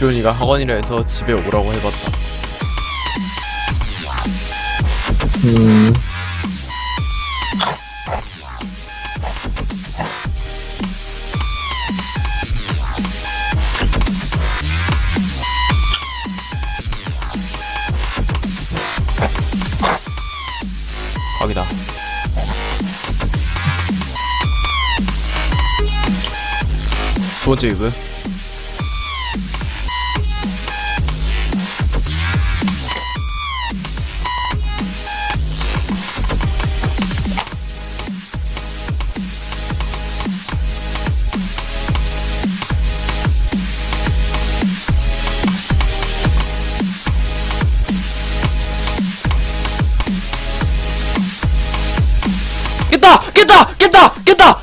기론이가 학원이라 해서 집에 오라고 해봤다. 음. 각이다. 두 번째 위브. 깼다! 깼다! 깼다!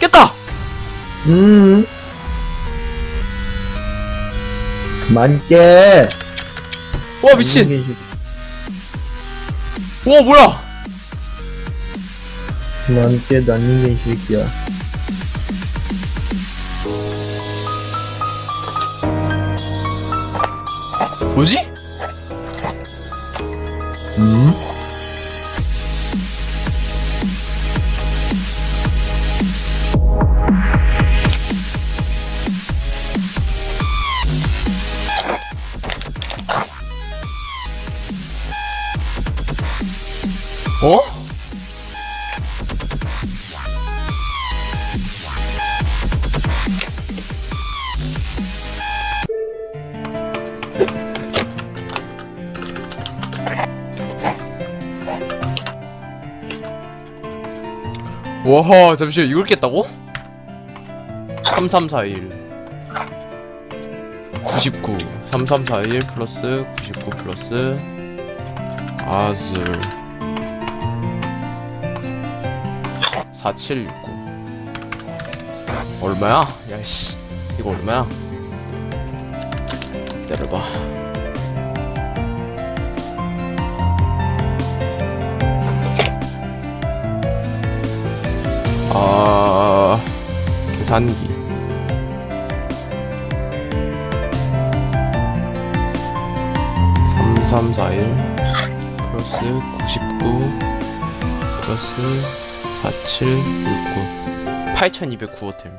깼다! 음. 그만 깨. 와 미친! 와 뭐야! 그만 깨, 난닝이 새끼야. 뭐지? 음? 어? 와하 잠시만 이걸 깼다고? 3341 99 3341 플러스 99 플러스 아슬 4769 얼마야? 야씨 이거 얼마야? 기다려봐 아 계산기 삼삼사일 플러스 99 플러스 4769 8209호템